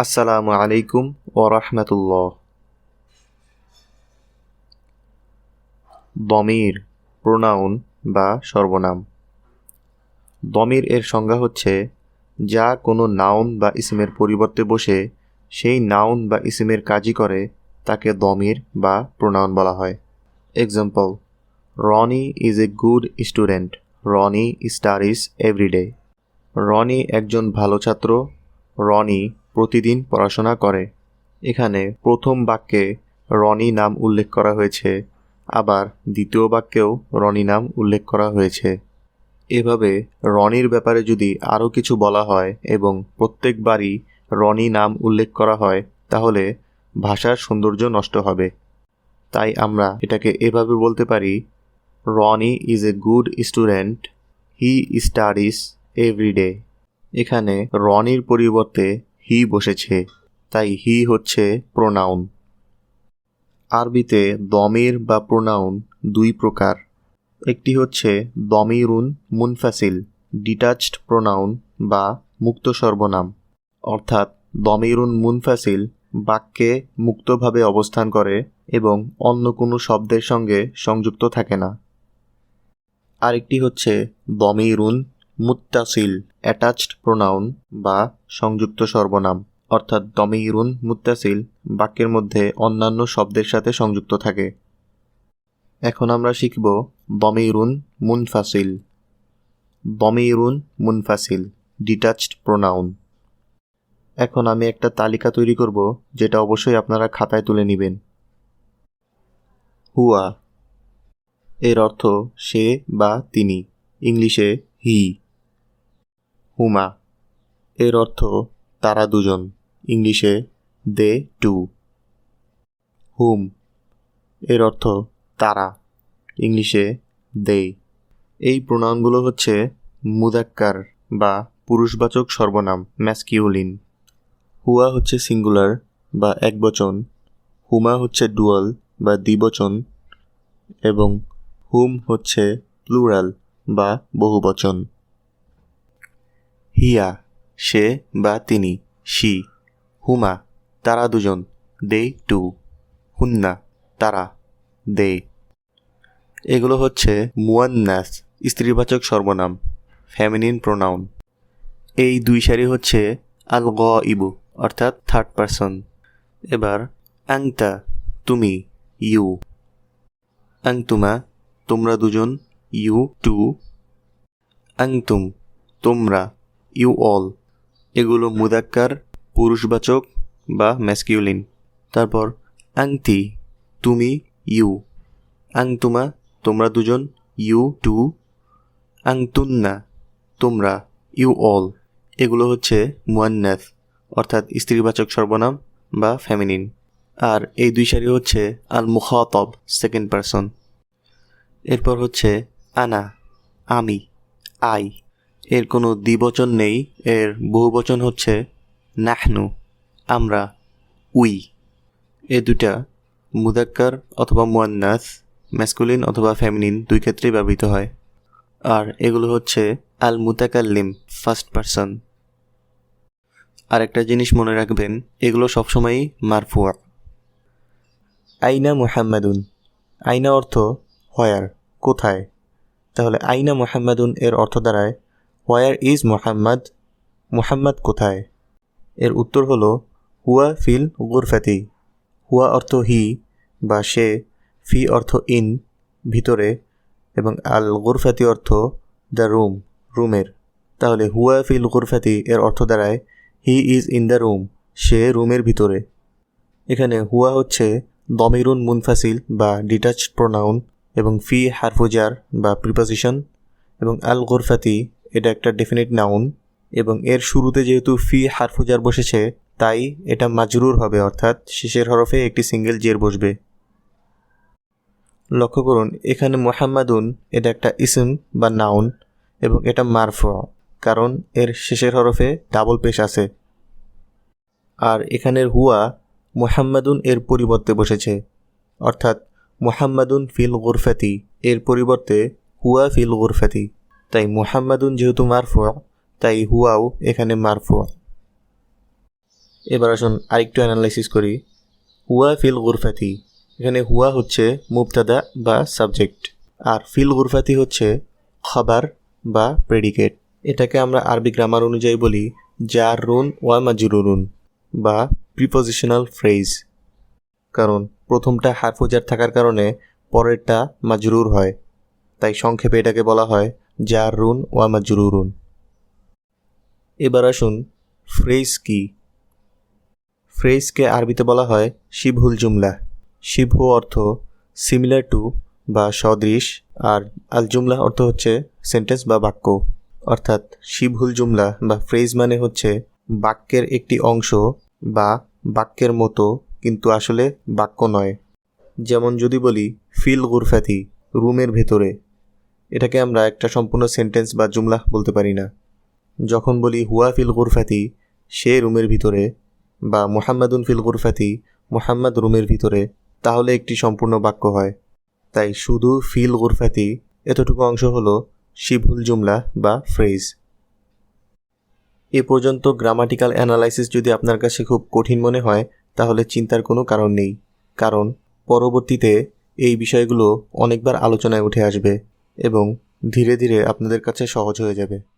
আসসালামু আলাইকুম ও রহমতুল্লাহ। দমির, প্রোনাউন বা সর্বনাম। দমির এর সংজ্ঞা হচ্ছে, যা কোনো নাউন বা ইসমের পরিবর্তে বসে সেই নাউন বা ইসমের কাজই করে, তাকে দমির বা প্রোনাউন বলা হয়। Example Roni is a good student Roni studies everyday Roni একজন ভালো ছাত্র। রনি প্রতিদিন পড়াশোনা করে। এখানে প্রথম বাক্যে রনি নাম উল্লেখ করা হয়েছে, আবার দ্বিতীয় বাক্যেও রনি নাম উল্লেখ করা হয়েছে। এভাবে রনির ব্যাপারে যদি আরও কিছু বলা হয় এবং প্রত্যেকবারই রনি নাম উল্লেখ করা হয়, তাহলে ভাষার সৌন্দর্য নষ্ট হবে। তাই আমরা এটাকে এভাবে বলতে পারি, Roni is a good student, he studies everyday. এখানে রনির পরিবর্তে হি বসেছে, তাই হি হচ্ছে প্রোনাউন আরবিতে দমির বা প্রোনাউন দুই প্রকার। একটি হচ্ছে দমিরুন মুনফাসিল ডিটাচড প্রোনাউন বা মুক্ত সর্বনাম। অর্থাৎ দমিরুন মুনফাসিল বাক্যে মুক্তভাবে অবস্থান করে এবং অন্য কোনো শব্দের সঙ্গে সংযুক্ত থাকে না। আরেকটি হচ্ছে দমিরুন মুত্তাসিল অ্যাটাচড প্রোনাউন বা সংযুক্ত সর্বনাম, অর্থাৎ দমিরুন মুত্তাসিল বাক্যের মধ্যে অন্যান্য শব্দের সাথে সংযুক্ত থাকে। এখন আমরা শিখব দমিরুন মুনফাসিল। দমিরুন মুনফাসিল, ডিটাচড প্রোনাউন। এখন আমি একটা তালিকা তৈরি করব যেটা অবশ্যই আপনারা খাতায় তুলে নেবেন। হুয়া, এর অর্থ সে বা তিনি, ইংলিশে হি। হুমা। এর অর্থ তারা দুজন। ইংলিশে দে টু। হুম। এর অর্থ তারা। ইংলিশে দে। এই প্রোনাউনগুলো হচ্ছে মুদাক্কার বা পুরুষবাচক সর্বনাম ম্যাসকিউলিন হুয়া হচ্ছে সিঙ্গুলার বা একবচন। হুমা হচ্ছে ডুয়াল বা দ্বিবচন। এবং হুম হচ্ছে প্লুরাল বা বহুবচন। হিয়া, সে বা তিনি, শি, হুমা, তারা দুজন, দে টু, হুন্না, তারা, দে। এগুলো হচ্ছে মুয়ান্নাস, স্ত্রীবাচক সর্বনাম, ফ্যামিনিন প্রোনাউন। এই দুই সারি হচ্ছে আল গ ইবু অর্থাৎ থার্ড পারসন এবার, আংতা, তুমি, ইউ। আংতুমা, তোমরা দুজন, ইউ, টু। আংতুম, তোমরা। You all. এগুলো মুদাক্কার, পুরুষবাচক বা ম্যাসকিউলিন তারপর আংতি তুমি, ইউ। আংতুমা, তোমরা দুজন, ইউ, টু। আংতুন্না, তোমরা, ইউ অল। এগুলো হচ্ছে মুয়ান্নাথ অর্থাৎ স্ত্রীবাচক সর্বনাম বা ফ্যামিনিন আর এই দুই সারি হচ্ছে আল মুখাতব সেকেন্ড পারসন এরপর হচ্ছে আনা, আমি, আই। এর কোনো দ্বিবচন নেই। এর বহুবচন হচ্ছে, নাহনু, আমরা, উই। এ দুটা মুদাক্কার অথবা মুয়ান্নাস ম্যাসকুলিন অথবা ফ্যামিনিন দুই ক্ষেত্রেই ব্যবহৃত হয়। আর এগুলো হচ্ছে আল মুতাকাল্লিম ফার্স্ট পারসন আর একটা জিনিস মনে রাখবেন, এগুলো সবসময়ই মারফুয়া আইনা মুহাম্মাদুন। আইনা অর্থ হয়ার কোথায়। তাহলে আইনা মুহাম্মাদুন এর অর্থ দাঁড়ায় হোয়ার ইজ মোহাম্মদ মুহাম্মদ কোথায়? এর উত্তর হলো, হুয়া ফিল গুরফাতি। হুয়া অর্থ হি বা সে, ফি অর্থ ইন, ভিতরে, এবং আল গুরফাতি অর্থ দ্য রুম, রুমের। তাহলে হুয়া ফিল গুরফাতি এর অর্থ দাঁড়ায়, he is in the room, সে রুমের ভিতরে। এখানে হুয়া হচ্ছে দমিরুন মুনফাসিল বা ডিটাচড প্রোনাউন, এবং ফি হারফুজার বা প্রিপোজিশন, এবং আল গুরফাতি এটা একটা ডেফিনিট নাউন এবং এর শুরুতে যেহেতু ফি হারফুজার বসেছে, তাই এটা মাজরুর হবে, অর্থাৎ শেষের হরফে একটি সিঙ্গেল জের বসবে। লক্ষ্য করুন, এখানে মোহাম্মাদুন এটা একটা ইসম বা নাউন এবং এটা মারফ, কারণ এর শেষের হরফে ডাবল পেশ আছে। আর এখানের হুয়া মোহাম্মাদুন এর পরিবর্তে বসেছে, অর্থাৎ মোহাম্মাদুন ফিল গুরফাতি, এর পরিবর্তে হুয়া ফিল গুরফাতি। তাই মুহাম্মাদুন যেহেতু মারফু, তাই হুয়াও এখানে মারফু। এবার আসুন আরেকটু অ্যানালাইসিস করি। হুয়া ফিল গুরফাতি, এখানে হুয়া হচ্ছে মুবতাদা বা সাবজেক্ট আর ফিল গুরফাতি হচ্ছে খাবার বা প্রেডিকেট এটাকে আমরা আরবি গ্রামার অনুযায়ী বলি জার রুন ওয়া মাজরুরুন বা প্রিপোজিশনাল ফ্রেজ কারণ প্রথমটা হারফুজার থাকার কারণে পরেরটা মাজরুর হয়, তাই সংক্ষেপে এটাকে বলা হয় জার রুন ওয়া মাজরুরুন। এবার আসুন ফ্রেজ কি? ফ্রেজকে আরবিতে বলা হয় শিবহুল জুমলা। শিবহু অর্থ সিমিলার টু বা সদৃশ, আর আল জুমলা অর্থ হচ্ছে সেন্টেন্স বা বাক্য। অর্থাৎ শিবহুল জুমলা বা ফ্রেজ মানে হচ্ছে বাক্যের একটি অংশ বা বাক্যের মতো, কিন্তু আসলে বাক্য নয়। যেমন যদি বলি ফিল গুরফাতি, রুমের ভেতরে। এটাকে আমরা একটা সম্পূর্ণ সেন্টেন্স বা জুমলা বলতে পারি না। যখন বলি, হুয়া ফিল গুরফাতি সে রুমের ভিতরে, বা মোহাম্মদুন ফিল গুরফাতি মোহাম্মদ রুমের ভিতরে, তাহলে একটি সম্পূর্ণ বাক্য হয়। তাই শুধু ফিল গুরফাতি এতটুকু অংশ হলো শিবহুল জুমলা বা ফ্রেজ এ পর্যন্ত গ্রামাটিক্যাল অ্যানালাইসিস যদি আপনার কাছে খুব কঠিন মনে হয়, তাহলে চিন্তার কোনো কারণ নেই। কারণ, পরবর্তীতে এই বিষয়গুলো অনেকবার আলোচনায় উঠে আসবে। এবং ধীরে ধীরে আপনাদের কাছে সহজ হয়ে যাবে।